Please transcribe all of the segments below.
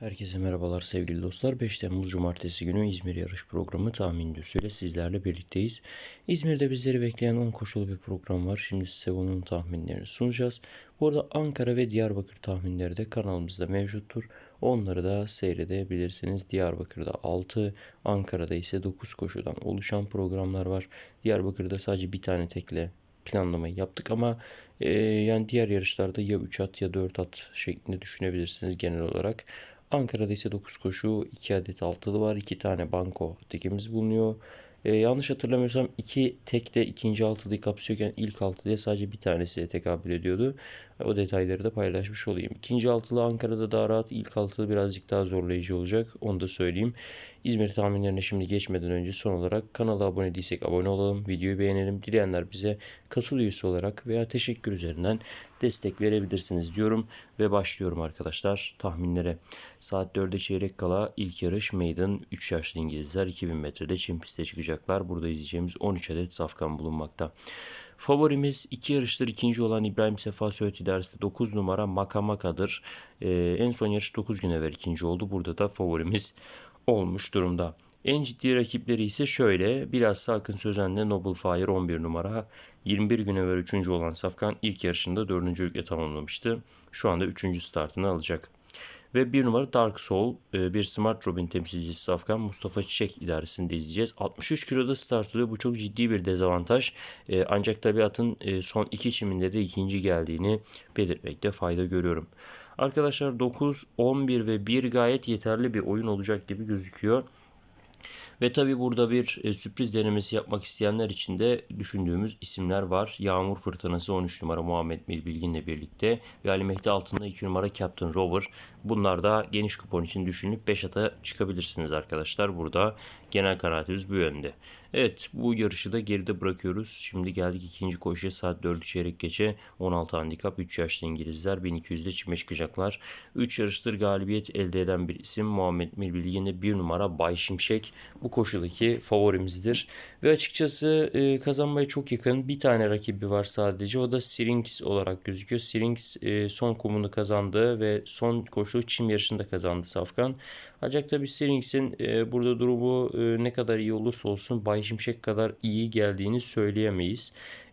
Herkese merhabalar sevgili dostlar. 5 Temmuz Cumartesi günü İzmir yarış programı tahmin ile sizlerle birlikteyiz. İzmir'de bizleri bekleyen 10 koşulu bir program var. Şimdi size bunun tahminlerini sunacağız. Bu arada Ankara ve Diyarbakır tahminleri de kanalımızda mevcuttur. Onları da seyredebilirsiniz. Diyarbakır'da 6, Ankara'da ise 9 koşudan oluşan programlar var. Diyarbakır'da sadece bir tane tekle planlamayı yaptık ama e, yani diğer yarışlarda ya 3 at ya 4 at şeklinde düşünebilirsiniz genel olarak. Ankara'da ise 9 koşu, 2 adet altılı var. 2 tane banko tekimiz bulunuyor. Ee, yanlış hatırlamıyorsam 2 tek de ikinci altılıyı kapsıyorken ilk altılıya sadece bir tanesi tekabül ediyordu. O detayları da paylaşmış olayım. İkinci altılı Ankara'da daha rahat, ilk altılı birazcık daha zorlayıcı olacak. Onu da söyleyeyim. İzmir tahminlerine şimdi geçmeden önce son olarak kanala abone değilsek abone olalım, videoyu beğenelim. Dileyenler bize katıl üyesi olarak veya teşekkür üzerinden destek verebilirsiniz diyorum ve başlıyorum arkadaşlar tahminlere. Saat 4'e çeyrek kala ilk yarış Maiden 3 yaşlı İngilizler 2000 metrede çim piste çıkacaklar. Burada izleyeceğimiz 13 adet safkan bulunmakta. Favorimiz iki yarıştır ikinci olan İbrahim Sefa Söğüt idaresinde 9 numara Makamaka'dır. Ee, en son yarış 9 gün evvel ikinci oldu. Burada da favorimiz olmuş durumda. En ciddi rakipleri ise şöyle. Biraz Sakın Sözen'le Noble Fire 11 numara. 21 gün evvel 3. olan Safkan ilk yarışında 4. ülke tamamlamıştı. Şu anda 3. startını alacak. Ve bir numara Dark Soul, e, bir Smart Robin temsilcisi Safkan Mustafa Çiçek idaresinde izleyeceğiz. 63 kiloda start alıyor. Bu çok ciddi bir dezavantaj. E, ancak tabii atın e, son iki çiminde de ikinci geldiğini belirtmekte fayda görüyorum. Arkadaşlar 9, 11 ve 1 gayet yeterli bir oyun olacak gibi gözüküyor. Ve tabi burada bir e, sürpriz denemesi yapmak isteyenler için de düşündüğümüz isimler var. Yağmur Fırtınası 13 numara Muhammed Bilgin'le birlikte ve Ali Mehdi altında 2 numara Captain Rover. Bunlar da geniş kupon için düşünüp 5 ata çıkabilirsiniz arkadaşlar. Burada genel kanaatimiz bu yönde. Evet bu yarışı da geride bırakıyoruz. Şimdi geldik ikinci koşuya saat 4 çeyrek geçe 16 handikap 3 yaşlı İngilizler 1200'de çime çıkacaklar. 3 yarıştır galibiyet elde eden bir isim Muhammed Bilgin'de 1 numara Bay Şimşek. Bu bu koşudaki favorimizdir. Ve açıkçası e, kazanmaya çok yakın bir tane rakibi var sadece. O da Syrinx olarak gözüküyor. Syrinx e, son kumunu kazandı ve son koşu çim yarışında kazandı Safkan. Ancak tabi Syrinx'in e, burada durumu e, ne kadar iyi olursa olsun Bay Şimşek kadar iyi geldiğini söyleyemeyiz.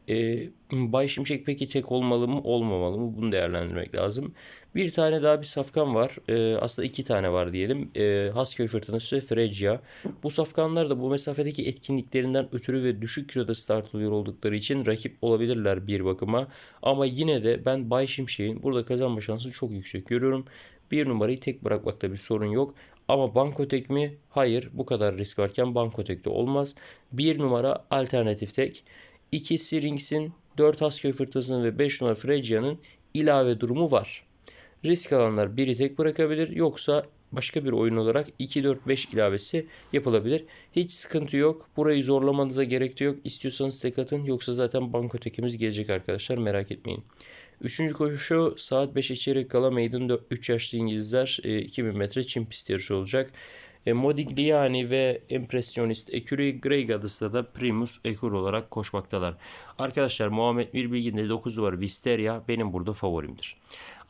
E, Bay Şimşek peki tek olmalı mı olmamalı mı bunu değerlendirmek lazım. Bir tane daha bir safkan var. E, aslında iki tane var diyelim. E, Hasköy Fırtınası ve Fregia. Bu safkanlar da bu mesafedeki etkinliklerinden ötürü ve düşük kiloda start alıyor oldukları için rakip olabilirler bir bakıma. Ama yine de ben Bay Şimşek'in burada kazanma şansını çok yüksek görüyorum. Bir numarayı tek bırakmakta bir sorun yok. Ama Bankotek mi? Hayır. Bu kadar risk varken Bankotek'te olmaz. Bir numara alternatif tek. 2 Syrinx'in, 4 Hasköy Fırtınası'nın ve 5 numara Fregia'nın ilave durumu var. Risk alanlar biri tek bırakabilir yoksa başka bir oyun olarak 2-4-5 ilavesi yapılabilir. Hiç sıkıntı yok. Burayı zorlamanıza gerek de yok. İstiyorsanız tek atın yoksa zaten banko tekimiz gelecek arkadaşlar merak etmeyin. Üçüncü koşu saat 5'e çeyrek kala Maiden 3 yaşlı İngilizler 2000 e, metre çim pist yarışı olacak. E, Modigliani ve Impressionist Ekuri Grey Goddess'ta da Primus Ekur olarak koşmaktalar. Arkadaşlar Muhammed Bilgin'de 9 var Visteria benim burada favorimdir.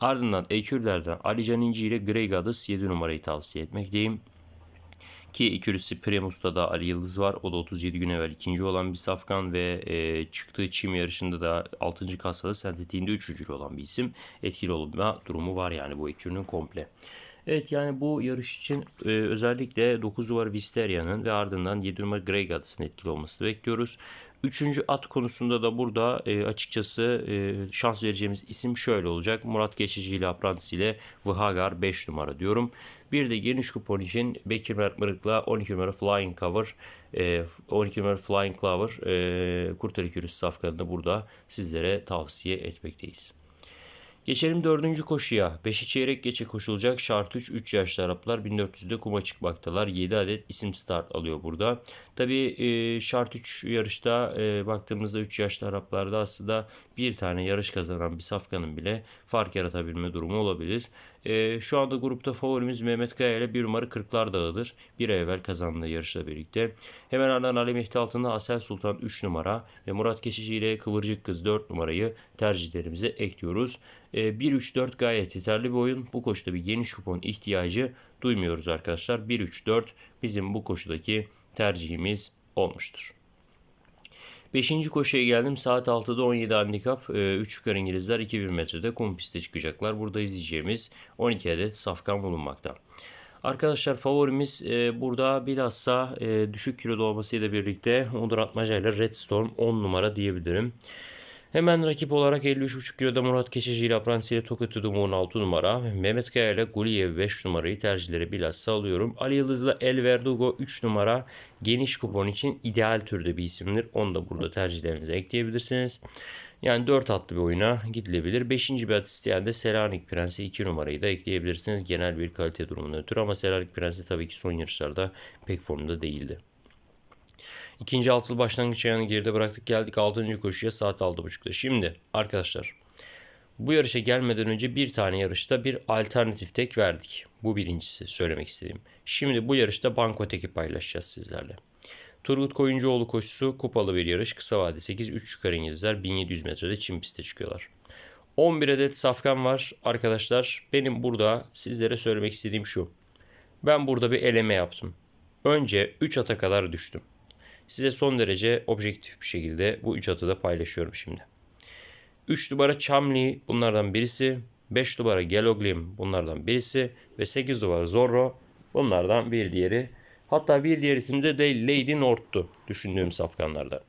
Ardından Ekürlerden Ali Can İnci ile Goddess 7 numarayı tavsiye etmekteyim. Ki ikilisi Primus'ta da Ali Yıldız var. O da 37 gün evvel ikinci olan bir safkan ve e, çıktığı çim yarışında da 6. kasada sentetiğinde 3. olan bir isim. Etkili olma durumu var yani bu ekürünün komple. Evet yani bu yarış için e, özellikle 9 numara Visteria'nın ve ardından 7 numara Grey Goddess'ın etkili olmasını bekliyoruz. Üçüncü at konusunda da burada e, açıkçası e, şans vereceğimiz isim şöyle olacak. Murat Geçici ile Apprentice ile Vıhagar 5 numara diyorum. Bir de geniş kupon için Bekir Mert Mırık'la 12 numara Flying Cover, e, 12 numara Flying Clover e, Kurtarı Kürüs safkanını burada sizlere tavsiye etmekteyiz. Geçelim dördüncü koşuya. Beşi çeyrek geçe koşulacak şart 3 3 yaşlı Araplar 1400'de kuma çıkmaktalar. 7 adet isim start alıyor burada. Tabi e, şart 3 yarışta e, baktığımızda 3 yaşlı Araplarda aslında bir tane yarış kazanan bir safkanın bile fark yaratabilme durumu olabilir. Ee, şu anda grupta favorimiz Mehmet Kaya ile bir numara 40'lar dağıdır. Bir ay evvel kazandığı yarışla birlikte. Hemen ardından Ali Mehdi altında Asel Sultan 3 numara ve Murat Keşici ile Kıvırcık Kız 4 numarayı tercihlerimize ekliyoruz. Ee, 1-3-4 gayet yeterli bir oyun. Bu koşuda bir geniş kupon ihtiyacı duymuyoruz arkadaşlar. 1-3-4 bizim bu koşudaki tercihimiz olmuştur. Beşinci koşuya geldim. Saat 6'da 17 handikap. 3 yukarı İngilizler 2000 metrede kum piste çıkacaklar. Burada izleyeceğimiz 12 adet safkan bulunmakta. Arkadaşlar favorimiz e, burada bilhassa e, düşük kiloda olmasıyla birlikte Onur Atmaca ile Red Storm 10 numara diyebilirim. Hemen rakip olarak 53,5 kiloda Murat Keçeci ile Apransi ile Tokat Tudum'un 6 numara. Mehmet Kaya ile Guliyev 5 numarayı tercihleri bilhassa alıyorum. Ali Yıldız'la El Verdugo 3 numara geniş kupon için ideal türde bir isimdir. Onu da burada tercihlerinize ekleyebilirsiniz. Yani 4 atlı bir oyuna gidilebilir. 5. bir at isteyen de Selanik Prensi 2 numarayı da ekleyebilirsiniz. Genel bir kalite durumundan ötürü ama Selanik Prensi tabii ki son yarışlarda pek formda değildi. İkinci altılı başlangıç ayağını geride bıraktık. Geldik 6. koşuya saat 6.30'da. Şimdi arkadaşlar bu yarışa gelmeden önce bir tane yarışta bir alternatif tek verdik. Bu birincisi söylemek istediğim. Şimdi bu yarışta banko teki paylaşacağız sizlerle. Turgut Koyuncuoğlu koşusu kupalı bir yarış. Kısa vade 8 3 yukarı İngilizler 1700 metrede çim piste çıkıyorlar. 11 adet safkan var arkadaşlar. Benim burada sizlere söylemek istediğim şu. Ben burada bir eleme yaptım. Önce 3 ata kadar düştüm. Size son derece objektif bir şekilde bu 3 atı da paylaşıyorum şimdi. 3 numara Chamli bunlardan birisi. 5 numara Geloglim bunlardan birisi. Ve 8 numara Zorro bunlardan bir diğeri. Hatta bir diğer isim de Lady North'tu düşündüğüm safkanlarda.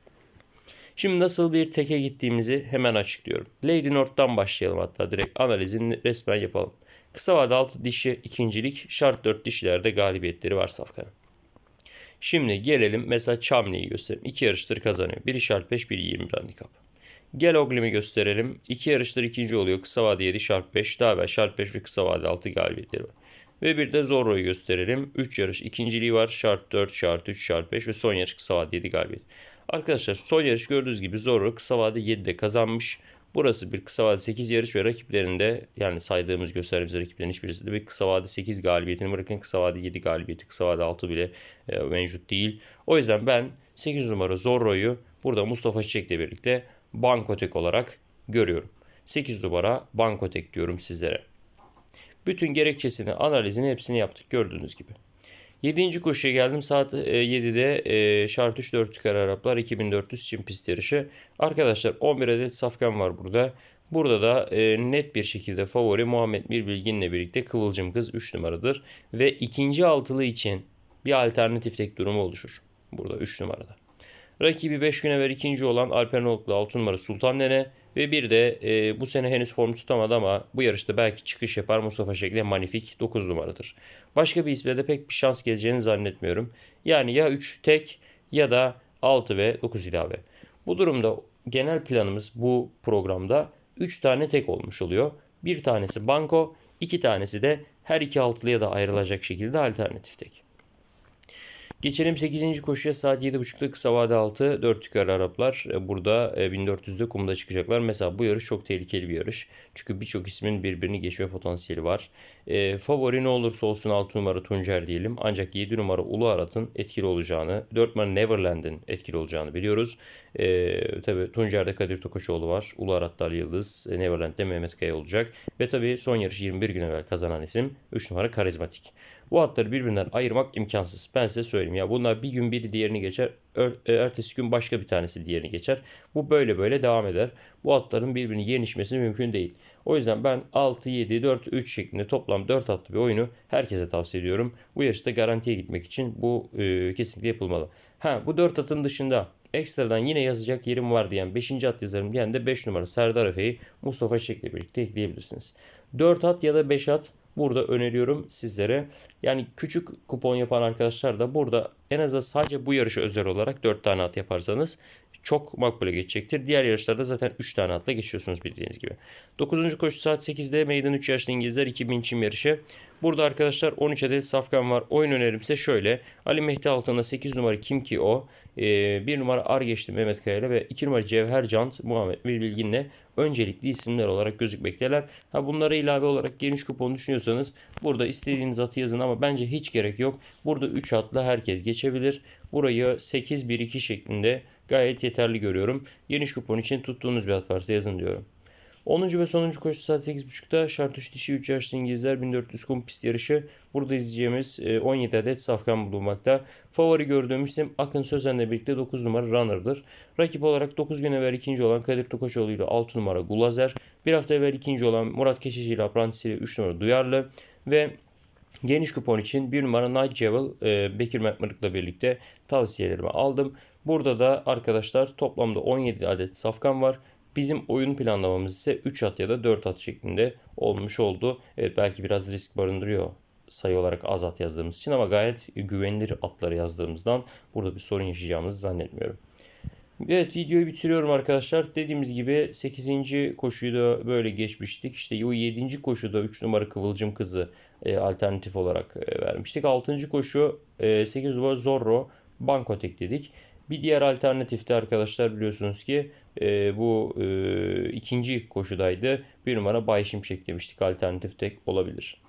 Şimdi nasıl bir teke gittiğimizi hemen açıklıyorum. Lady North'tan başlayalım hatta direkt analizini resmen yapalım. Kısa vade 6 dişi ikincilik, şart 4 dişilerde galibiyetleri var safkanın. Şimdi gelelim mesela Chamley'i gösterelim. İki yarıştır kazanıyor. Biri şart 5, biri 20 handikap. Gel Oglim'i gösterelim. İki yarıştır ikinci oluyor. Kısa vade 7, şart 5. Daha evvel şart 5 ve kısa vade 6 galibiyetleri var. Ve bir de Zorro'yu gösterelim. 3 yarış ikinciliği var. Şart 4, şart 3, şart 5 ve son yarış kısa vade 7 galibiyet. Arkadaşlar son yarış gördüğünüz gibi Zorro kısa vade 7'de kazanmış. Burası bir kısa vade 8 yarış ve rakiplerinde yani saydığımız gösterdiğimiz rakiplerin hiçbirisi de bir kısa vade 8 galibiyetini bırakın kısa vade 7 galibiyeti kısa vade 6 bile e, mevcut değil. O yüzden ben 8 numara Zorro'yu burada Mustafa Çiçek'le birlikte Bankotek olarak görüyorum. 8 numara Bankotek diyorum sizlere. Bütün gerekçesini, analizini hepsini yaptık gördüğünüz gibi. 7. koşuya geldim. Saat 7'de e, şart 3 4 yukarı Araplar 2400 çim pist yarışı. Arkadaşlar 11 adet safkan var burada. Burada da e, net bir şekilde favori Muhammed Bir Bilgin'le birlikte Kıvılcım Kız 3 numaradır. Ve ikinci altılı için bir alternatif tek durumu oluşur. Burada 3 numarada. Rakibi 5 gün evvel ikinci olan Alper Noluklu 6 numara Sultan Nene ve bir de e, bu sene henüz form tutamadı ama bu yarışta belki çıkış yapar Mustafa Şekli Manifik 9 numaradır. Başka bir isme de pek bir şans geleceğini zannetmiyorum. Yani ya 3 tek ya da 6 ve 9 ilave. Bu durumda genel planımız bu programda 3 tane tek olmuş oluyor. Bir tanesi banko, iki tanesi de her iki altılıya da ayrılacak şekilde alternatif tek. Geçelim 8. koşuya saat 7.30'da kısa vade 6 4 yukarı Araplar e, burada 1400'de e, kumda çıkacaklar. Mesela bu yarış çok tehlikeli bir yarış. Çünkü birçok ismin birbirini geçme potansiyeli var. E, favori ne olursa olsun 6 numara Tuncer diyelim. Ancak 7 numara Ulu Arat'ın etkili olacağını, 4 numara Neverland'in etkili olacağını biliyoruz. E, tabi Tuncer'de Kadir Tokaçoğlu var. Ulu Arat'ta Ali Yıldız, e, Neverland'de Mehmet Kaya olacak. Ve tabi son yarış 21 gün evvel kazanan isim 3 numara Karizmatik. Bu hatları birbirinden ayırmak imkansız. Ben size söyleyeyim ya bunlar bir gün biri diğerini geçer. E, ertesi gün başka bir tanesi diğerini geçer. Bu böyle böyle devam eder. Bu hatların birbirini yenişmesi mümkün değil. O yüzden ben 6, 7, 4, 3 şeklinde toplam 4 hatlı bir oyunu herkese tavsiye ediyorum. Bu yarışta garantiye gitmek için bu e, kesinlikle yapılmalı. Ha bu 4 atın dışında ekstradan yine yazacak yerim var diyen 5. at yazarım diyen de 5 numara Serdar Efe'yi Mustafa Çiçek'le birlikte ekleyebilirsiniz. 4 at ya da 5 at burada öneriyorum sizlere. Yani küçük kupon yapan arkadaşlar da burada en azından sadece bu yarışa özel olarak 4 tane at yaparsanız çok makbule geçecektir. Diğer yarışlarda zaten 3 tane atla geçiyorsunuz bildiğiniz gibi. 9. koşu saat 8'de meydan 3 yaşlı İngilizler 2000 çim yarışı. Burada arkadaşlar 13 adet safkan var. Oyun önerim ise şöyle. Ali Mehdi altında 8 numara kim ki o? 1 numara Ar geçti Mehmet Kaya'yla ve 2 numara Cevher Cant Muhammed Bilgin'le öncelikli isimler olarak gözükmekteler. Ha bunlara ilave olarak geniş kupon düşünüyorsanız burada istediğiniz atı yazın ama bence hiç gerek yok. Burada 3 atla herkes geçebilir. Burayı 8-1-2 şeklinde gayet yeterli görüyorum. Geniş kupon için tuttuğunuz bir at varsa yazın diyorum. 10. ve sonuncu koşu saat 8.30'da Şartuş dişi 3 yaşlı İngilizler 1400 kum pist yarışı. Burada izleyeceğimiz 17 adet safkan bulunmakta. Favori gördüğüm isim Akın Sözen'le birlikte 9 numara Runner'dır. Rakip olarak 9 gün evvel ikinci olan Kadir Tokoçoğlu ile 6 numara Gulazer. Bir hafta evvel ikinci olan Murat Keşici ile Apprentice ile 3 numara Duyarlı. Ve Geniş kupon için 1 numara Night Jewel e, Bekir Mekmırık'la birlikte tavsiyelerimi aldım. Burada da arkadaşlar toplamda 17 adet safkan var. Bizim oyun planlamamız ise 3 at ya da 4 at şeklinde olmuş oldu. Evet belki biraz risk barındırıyor sayı olarak az at yazdığımız için ama gayet güvenilir atları yazdığımızdan burada bir sorun yaşayacağımızı zannetmiyorum. Evet videoyu bitiriyorum arkadaşlar. Dediğimiz gibi 8. koşuyu da böyle geçmiştik. İşte o 7. koşuda 3 numara Kıvılcım Kızı e, alternatif olarak e, vermiştik. 6. koşu e, 8 numara Zorro Bankotek dedik. Bir diğer alternatifte arkadaşlar biliyorsunuz ki e, bu e, ikinci koşudaydı. Bir numara Bay Şimşek demiştik. Alternatif tek olabilir.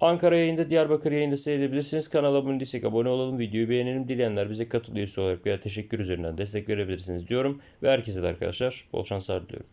Ankara yayında, Diyarbakır yayında seyredebilirsiniz. Kanala abone değilsek abone olalım, videoyu beğenelim. Dileyenler bize katıl olarak veya teşekkür üzerinden destek verebilirsiniz diyorum. Ve herkese de arkadaşlar bol şanslar diliyorum.